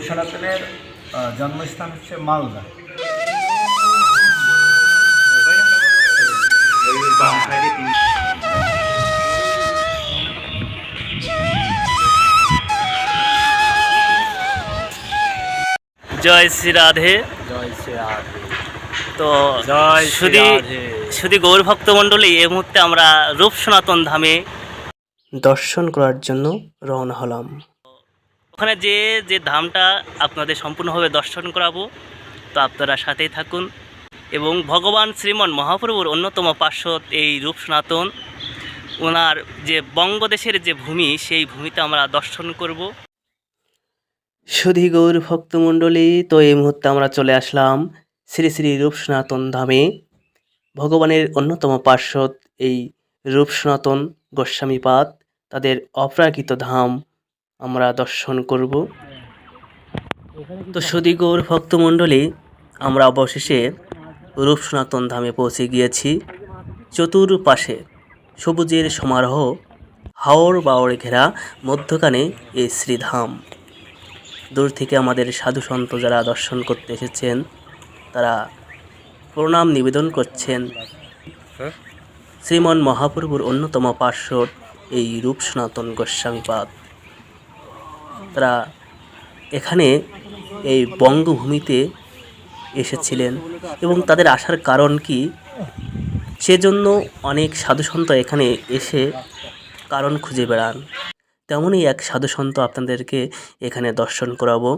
রূপ সনাতনের জন্মস্থান হচ্ছে মালদা। জয় শ্রী রাধে। জয় শ্রী রাধে। তো জয় শুধু। শুধু গৌর ভক্ত মণ্ডলী এই মুহূর্তে আমরা রূপ সনাতন ধামে দর্শন করার জন্য রওনা হলাম। ওখানে যে যে ধামটা আপনাদের সম্পূর্ণভাবে দর্শন করাবো, তো আপনারা সাথেই থাকুন। এবং ভগবান শ্রীমন মহাপ্রভুর অন্যতম পার্শ্বদ এই রূপ সনাতন, ওনার যে বঙ্গদেশের যে ভূমি, সেই ভূমিতে আমরা দর্শন করব। সুধী গৌর ভক্তমণ্ডলী, তো এই মুহূর্তে আমরা চলে আসলাম শ্রী শ্রী রূপ সনাতন ধামে। ভগবানের অন্যতম পার্শ্বদ এই রূপ সনাতন গোস্বামীপাদ, তাদের অপ্রাকৃত ধাম আমরা দর্শন করব। তো সুধী গৌর ভক্তমণ্ডলী আমরা অবশেষে রূপ সনাতন ধামে পৌঁছে গিয়েছি। চতুর্পাশে সবুজের সমারোহ হাওড় বাওড়ে ঘেরা মধ্যখানে এই শ্রীধাম। দূর থেকে আমাদের সাধু সন্ত যারা দর্শন করতে এসেছেন তারা প্রণাম নিবেদন করছেন। শ্রীমন মহাপ্রভুর অন্যতম পার্শ্বদ এই রূপ সনাতন গোস্বামীপাদ। তারা এখানে এই বঙ্গভূমিতে এসেছিলেন এবং তাদের আসার কারণ কি? সেজন্য অনেক সাধুসন্ত এখানে এসে কারণ খুঁজে বেড়ান। তেমনই এক সাধুসন্ত আপনাদেরকে এখানে দর্শন করাবো।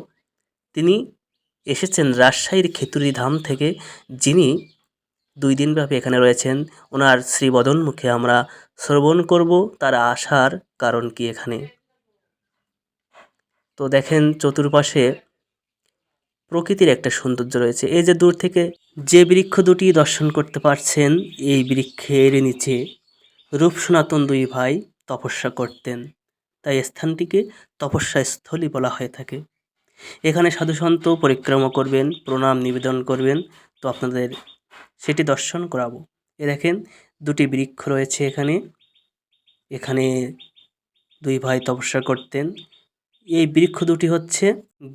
তিনি এসেছেন রাজশাহীর খেতুরি ধাম থেকে, যিনি দুই দিনব্যাপী এখানে রয়েছেন। ওনার শ্রীবদন মুখে আমরা শ্রবণ করব, তার আসার কারণ কি এখানে? তো দেখেন চতুর্পাশে প্রকৃতির একটা সৌন্দর্য রয়েছে। এই যে দূর থেকে যে বৃক্ষ দুটি দর্শন করতে পারছেন, এই বৃক্ষের নিচে রূপ সনাতন দুই ভাই তপস্যা করতেন। তাই স্থানটিকে তপস্যা স্থলী বলা হয়ে থাকে। এখানে সাধুসন্ত পরিক্রমা করবেন, প্রণাম, নিবেদন করবেন। তো আপনাদের সেটি দর্শন করাবো। এ দেখেন দুটি বৃক্ষ রয়েছে এখানে। এখানে দুই ভাই তপস্যা করতেন। এই বৃক্ষ দুটি হচ্ছে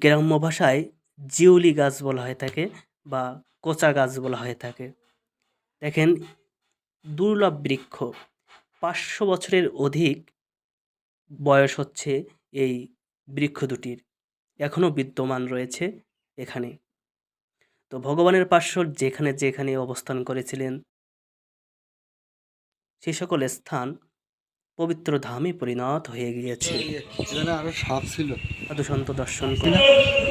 গ্রাম্য ভাষায় জিউলি গাছ বলা হয়ে থাকে বা কোচা গাছ বলা হয়ে থাকে। দেখেন, দুর্লভ বৃক্ষ, পাঁচশো বছরের অধিক বয়স হচ্ছে এই বৃক্ষ দুটির, এখনও বিদ্যমান রয়েছে এখানে। তো ভগবানের পার্শ্বর যেখানে যেখানে অবস্থান করেছিলেন, সে সকল স্থান পবিত্র ধামে পরিণত হয়ে গিয়েছে। আরও সাপ ছিল। সাধুসন্ত দর্শন করে।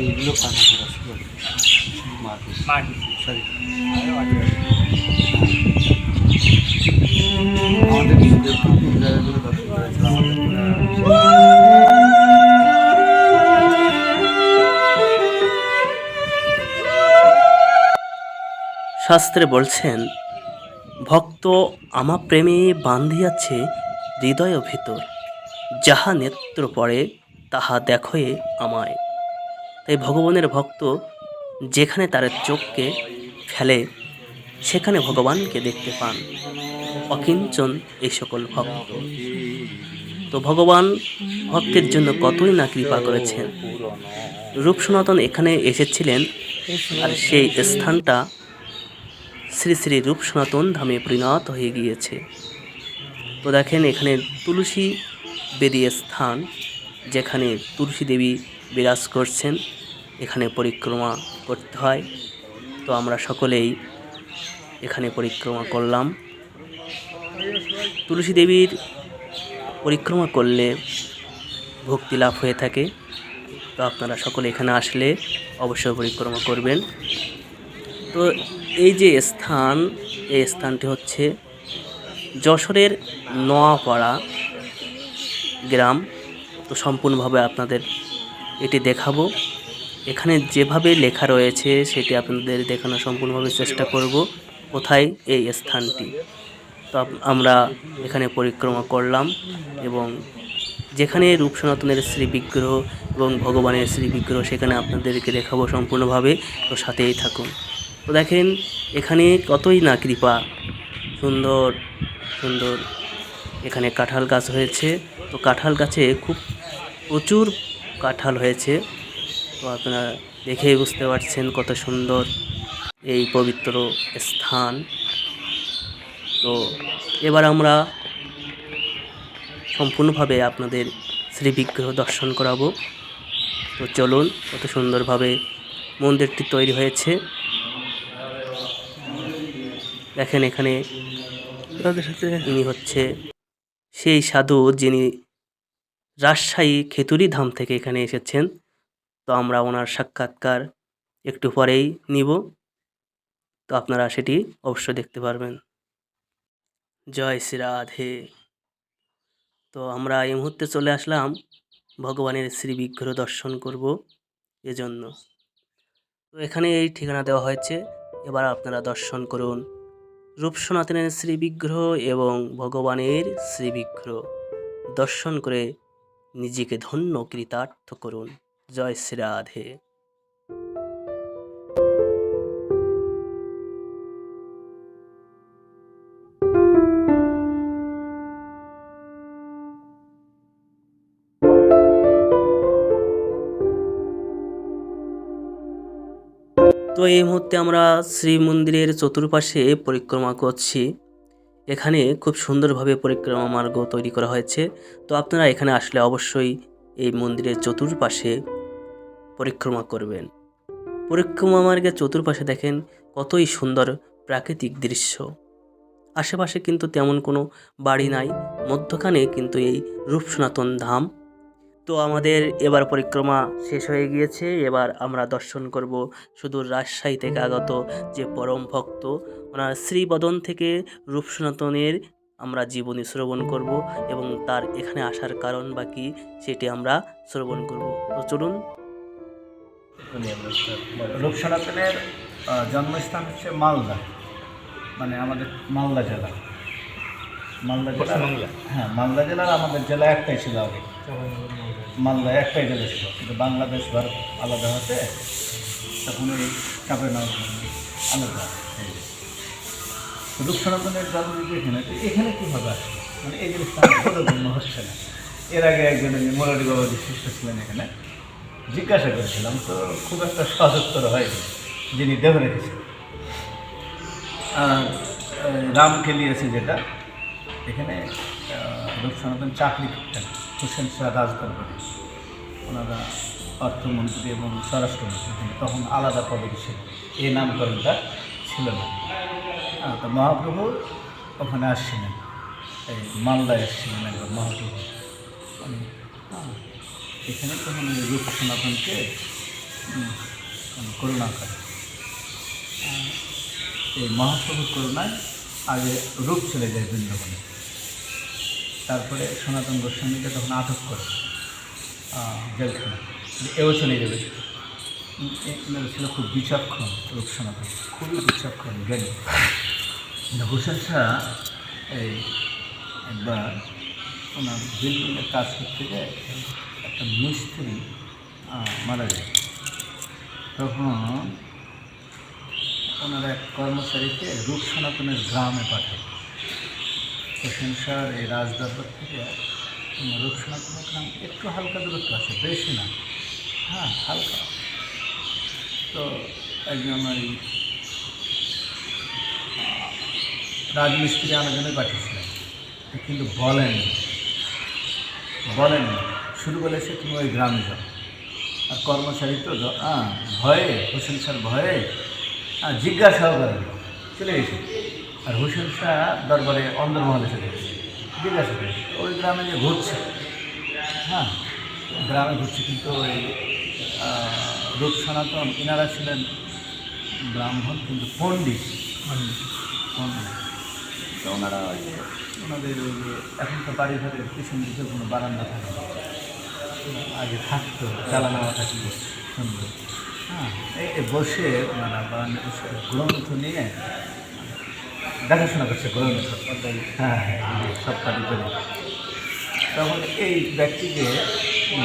এইগুলো কাটা করা ছিল। শাস্ত্রে বলছেন ভক্ত আমা প্রেমে বান্ধিয়াছে হৃদয় ভিতর। যাহা নেত্র পড়ে, তাহা দেখয়ে আমায়। তাই ভগবানের ভক্ত যেখানে তার চোখকে ফেলে, সেখানে ভগবানকে দেখতে পান। অকিঞ্চন এই সকল ভক্ত। তো ভগবান ভক্তের জন্য কতই না কৃপা করেছেন। রূপ সনাতন এখানে এসেছিলেন, আর সেই স্থানটা শ্রী শ্রী রূপ সনাতন ধামে পরিণত হয়ে গিয়েছে। তো দেখেন এখানে তুলসী বেদিয়ে স্থান, যেখানে তুলসী দেবী বিরাজ করছেন। এখানে পরিক্রমা করতে হয়। তো আমরা সকলেই এখানে পরিক্রমা করলাম। তুলসী দেবীর পরিক্রমা করলে ভক্তি লাভ হয়ে থাকে। তো আপনারা সকলে এখানে আসলে অবশ্যই পরিক্রমা করবেন। তো এই যে স্থান, এই স্থানটি হচ্ছে যশোরের নোয়াপাড়া গ্রাম। তো সম্পূর্ণভাবে আপনাদের এটি দেখাবো। এখানে যেভাবে লেখা রয়েছে, সেটি আপনাদের দেখানো সম্পূর্ণভাবে চেষ্টা করব। কোথায় এই স্থানটি? তো আমরা এখানে পরিক্রমা করলাম এবং যেখানে রূপ সনাতনের শ্রী বিগ্রহ এবং ভগবানের শ্রী বিগ্রহ, সেখানে আপনাদেরকে দেখাবো সম্পূর্ণভাবে। তো সাথেই থাকুন। তো দেখেন, এখানে কতই না কৃপা। সুন্দর সুন্দর। এখানে কাঁঠাল গাছ হয়েছে। তো কাঁঠাল গাছে খুব প্রচুর কাঁঠাল হয়েছে। তো আপনারা দেখেই বুঝতে পারছেন কত সুন্দর এই পবিত্র স্থান। তো এবার আমরা সম্পূর্ণভাবে আপনাদের শ্রী বিগ্রহ দর্শন করাবো। তো চলুন, কত সুন্দরভাবে মন্দিরটি তৈরি হয়েছে। দেখেন এখানে ইনি হচ্ছে সেই সাধু যিনি রাজশাহী খেতুরি ধাম থেকে এখানে এসেছেন। তো আমরা ওনার সাক্ষাৎকার একটু পরেই নিব। তো আপনারা সেটি অবশ্যই দেখতে পারবেন। জয় শ্রী রাধে। তো আমরা এই মুহূর্তে চলে আসলাম ভগবানের শ্রী বিগ্রহ দর্শন করব এজন্য। তো এখানে এই ঠিকানা দেওয়া হয়েছে। এবার আপনারা দর্শন করুন। রূপ সনাতনের শ্রী বিগ্রহ এবং ভগবানের শ্রীবিগ্রহ। দর্শন করে নিজেকে ধন্য কৃতার্থ করুন। জয় শ্রী রাধে। তো এই মুহূর্তে আমরা শ্রী মন্দিরের চতুর্পাশে পরিক্রমা করছি। এখানে খুব সুন্দরভাবে পরিক্রমা মার্গ তৈরি করা হয়েছে। তো আপনারা এখানে আসলে অবশ্যই এই মন্দিরের চতুর্পাশে পরিক্রমা করবেন। পরিক্রমা মার্গের চতুর্পাশে দেখেন কতই সুন্দর প্রাকৃতিক দৃশ্য। আশেপাশে কিন্তু তেমন কোনো বাড়ি নাই, মধ্যখানে কিন্তু এই রূপ সনাতন ধাম তো আমাদের এবার পরিক্রমা শেষ হয়ে গিয়েছে। এবার আমরা দর্শন করব সুদূর রাজশাহী থেকে আগত যে পরম ভক্ত। ওনার শ্রীবদন থেকে রূপ সনাতনের আমরা জীবনী শ্রবণ করব এবং তার এখানে আসার কারণ বা কী সেটি আমরা শ্রবণ করব। তো চলুন। রূপ সনাতনের জন্মস্থান হচ্ছে মালদা। মানে আমাদের মালদা জেলা। মালদা জেলা হ্যাঁ মালদা জেলার আমাদের জেলা একটাই ছিল আগে। মালদা একটাই জেলা ছিল কিন্তু বাংলাদেশ ভারত আলাদা হতে তখন ওই চাপেনাগ আলাদা। হয়ে যায়। তো রূপ সনাতনের জন্ম যদি এখানে এখানে কীভাবে আসবে? মানে এই জিনিসটা হচ্ছে না। এর আগে একজন মোরারি বাবাজি শিষ্য ছিলেন এখানে। জিজ্ঞাসা করেছিলাম তো খুব একটা সদুত্তর হয়নি যিনি দেবে রেখেছেন। রাম খেলিয়েছে যেটা এখানে আহ, রূপ সনাতন চাকরি করতেন। হোসেন শাহ রাজদরবারে ওনারা অর্থমন্ত্রী এবং স্বরাষ্ট্রমন্ত্রী তখন আলাদা পদবি ছিল এই নামকরণটা ছিল না। তো মহাপ্রভু ওখানে আসছিলেন। এই মালদায় এসেছিলেন একবার মহাপ্রভু। এখানে তখন ওই রূপ সনাতনকে মানে করুণা করে। এই মহাপ্রভুর করুণায় আগে রূপ চলে যায় বৃন্দাবনে। তারপরে সনাতন গোস্বামীকে তখন আটক করে জেলখানা এও চলে যাবে। ছিল খুব বিচক্ষণ রূপ সনাতন, খুবই বিচক্ষণ জ্ঞানী। হোসেন শাহ এই একবার ওনার বিল্ডিংয়ের কাজ করতে গিয়ে একটা মিস্ত্রি মারা যায়। তখন ওনার এক কর্মচারীকে রূপ সনাতনের গ্রামে পাঠায়। শাহর এই রাজদরবার থেকে উম, রূপ একটু হালকা দূরত্ব আছে বেশি না। হ্যাঁ হালকা। তো একজন ওই রাজমিস্ত্রি আমার জন্য পাঠিয়েছিলেন কিন্তু বলেননি। বলেন শুরু বলেছে তুমি ওই গ্রামে যাও। আর কর্মচারী তো ভয়ে হোসেন স্যার ভয়ে জিজ্ঞাসাও করেন। চলে গেছে আর হুসেন শাহ দরবারে অন্দরমহলে চলে গেছে। জিজ্ঞাসা করেছে ওই গ্রামে যে ঘুরছে। হ্যাঁ গ্রামে ঘুরছে কিন্তু ওই রূপ সনাতন ইনারা ছিলেন ব্রাহ্মণ কিন্তু পণ্ডিত। পণ্ডিত। তো ওনারা ওই যে ওনাদের ওই যে এখন তো বাড়ি ঘরের পিছন দিকে কোনো বারান্দা থাকে। আগে থাকতো চালানো থাকতো সুন্দর। হ্যাঁ এই এই বসে ওনারা বারান্দা বসে গ্রন্থ নিয়ে দেখাশোনা করছে গ্রন্থ হ্যাঁ হ্যাঁ সপ্তাহ তখন এই ব্যক্তিকে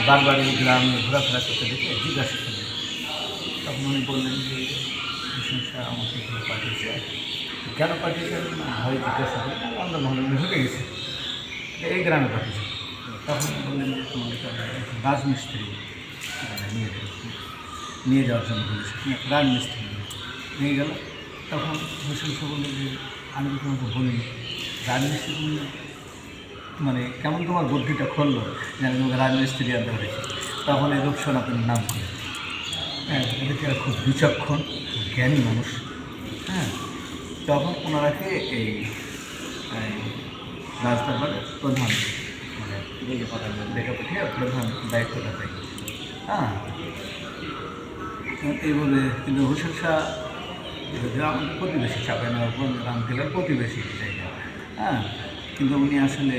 বারবার এই গ্রামে ঘোরাফেরা করতে দেখে জিজ্ঞাসা করলেন। তখন উনি বললেন যে শাহ আমাকে এখানে পাঠিয়েছে। কেন পাঠিয়েছেন ভয় জিজ্ঞাসা করে আমরা মহলে ঢুকে গেছে। এই গ্রামে পাঠিয়েছে। তখন বললেন যে, তোমাকে রাজমিস্ত্রি নিয়ে নিয়ে যাওয়ার জন্য বলেছে। রাজমিস্ত্রি নিয়ে গেল। তখন হোসেন শাহ বলল যে আমি তো তোমাকে বলি রাজমিস্ত্রি মানে কেমন তোমার বুদ্ধিটা খুললো যে আমি তোমাকে রাজমিস্ত্রি আনতে পেরেছি? তখন এই রূপ সনাতনের নাম করে হ্যাঁ এদেরকে এরা খুব বিচক্ষণ? জ্ঞানী মানুষ। হ্যাঁ তখন ওনারাকে এই রাজদরবারের প্রধান মানে দেখে পাঠিয়ে প্রধান দায়িত্বটা দেয়। হ্যাঁ এইভাবে কিন্তু হোসেন শাহ আমাদের প্রতিবেশী না রামকেলার প্রতিবেশী জায়গা হ্যাঁ কিন্তু উনি আসলে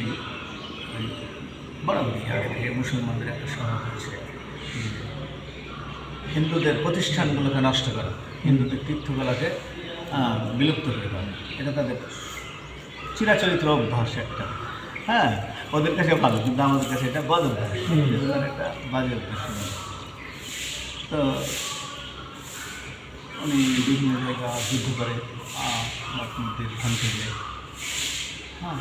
বরাবরই আগে থেকে মুসলমানদের একটা স্বভাব হচ্ছে। হিন্দুদের প্রতিষ্ঠানগুলোকে নষ্ট করা হিন্দুদের তীর্থগুলোকে আহ, বিলুপ্ত করে দেওয়া এটা তাদের চিরাচরিত্র অভ্যাস একটা। হ্যাঁ ওদের কাছে ভালো কিন্তু আমাদের কাছে এটা বদ অভ্যাস একটা বাজে অভ্যাস। তো উনি বিভিন্ন জায়গা যুদ্ধ করে মন্দির ভাঙতে গিয়ে হ্যাঁ।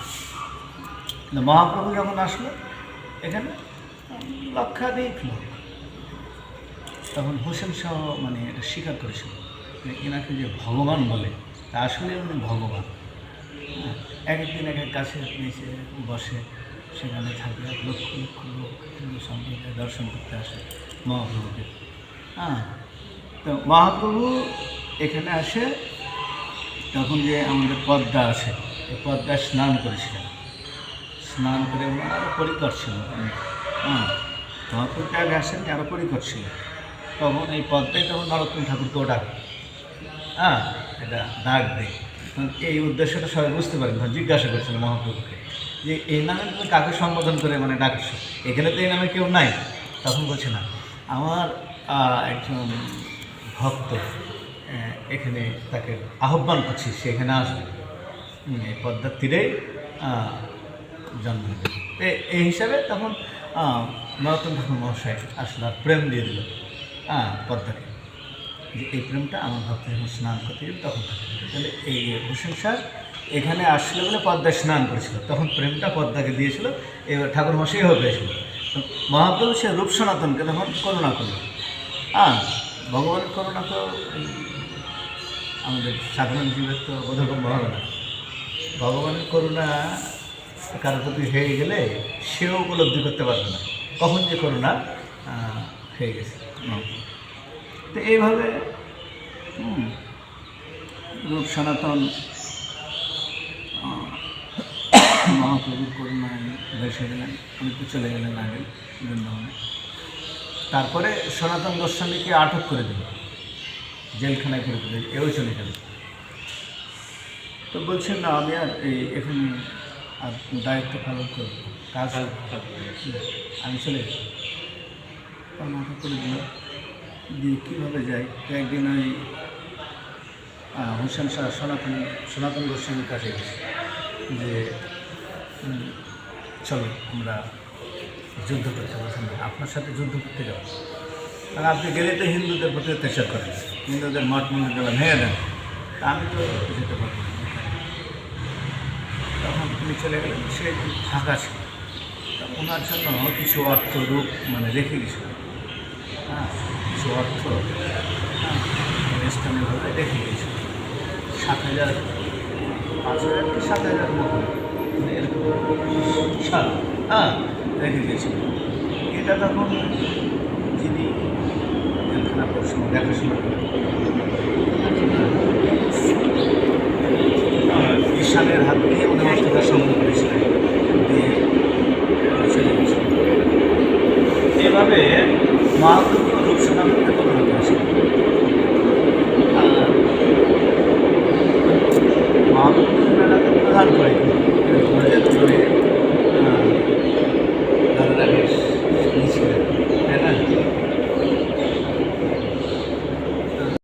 মহাপ্রভু যখন আসলো এখানে লক্ষাধিক লোক। তখন হোসেন শাহ মানে এটা স্বীকার করেছিল এনাকে যে ভগবান বলে তা আসলে উনি ভগবান। হ্যাঁ, এক একদিন এক এক গাছে নিচে বসে সেখানে থাকে লক্ষ লক্ষ লোক সম্প্রদায় দর্শন করতে আসে মহাপ্রভুকে। হ্যাঁ তো মহাপ্রভু এখানে আসে, তখন যে আমাদের পদ্মা আছে এই পদ্মায় স্নান করেছিলেন। স্নান করে আরও পরিকর ছিল হ্যাঁ মহাপ্রভুকে আগে আসেন আরও পরিকর ছিল তখন এই পদ্মায় তখন নরোত্তম ঠাকুরকেও ডাক হ্যাঁ এটা ডাক দেয় এই উদ্দেশ্যটা সবাই বুঝতে পারেন জিজ্ঞাসা করেছিল মহাপ্রভুকে যে এই নামে তুমি কাকে সম্বোধন করে মানে ডাকছো? এখানে তো এই নামে কেউ নাই? তখন বলছে, না, আমার একজন ভক্ত। এখানে তাকে আহ্বান করছি, সে এখানে আসবে। এই পদ্মার তীরেই জন্ম নেবে এই হিসাবে তখন নরোত্তম ঠাকুর মহাশয় আসলে প্রেম দিয়ে দিল হ্যাঁ পদ্মাকে। যে এই প্রেমটা আমার ভক্ত যখন স্নান করতে গেলে তখন তাহলে এই হোসেন শাহ এখানে আসলে বলে পদ্মায় স্নান করেছিল। তখন প্রেমটা পদ্মাকে দিয়েছিল, এবার ঠাকুর মশাই হয়ে তো মহাপ্রভু সে রূপ সনাতনকে তখন করুণা করল হ্যাঁ ভগবানের করোনা তো আমাদের সাধারণ জীবের তো বোধগম্য হবে না। ভগবানের করুণা কারও প্রতি হয়ে গেলে সেও উপলব্ধি করতে পারবে না। কখন যে আহ, হয়ে গেছে। তো এইভাবে রূপ সনাতন মহাপ্রভুর করুণায় ভেসে গেলেন উনি তো চলে গেলেন আগে বৃন্দাবনে। তারপরে সনাতন গোস্বামীকে আটক করে দিল। জেলখানায় করে দিল। এও চলে গেল। তো বলছেন না আমি আর এই এখানে আর দায়িত্ব পালন করব কাজ আমি চলে আটক করে দিল। দিয়ে কীভাবে যাই তো একদিন ওই হোসেন শাহ সনাতন সনাতন গোস্বামীর কাছে গেছে। যে চলো আমরা যুদ্ধ করতে বলছেন না, আপনার সাথে যুদ্ধ করতে যাব। আর আপনি গেলে তো হিন্দুদের প্রতি অত্যাচার করেন। হিন্দুদের মঠ মন্দিরগুলো ভেঙে দেন। তা আমি তো যেতে পারব। তখন তিনি চলে গেলেন সে ফাঁকা ছিল। ওনার জন্য কিছু অর্থ রূপ মানে রেখে গেছিল। হ্যাঁ কিছু অর্থ হ্যাঁ স্থানীয়ভাবে রেখে গেছিল। সাত হাজার পাঁচ হাজার কি সাত হাজার মতো? মানে এরকম। সাত। হ্যাঁ রেখে গেছিল এটা তখন যিনি দেখাশোনা করেন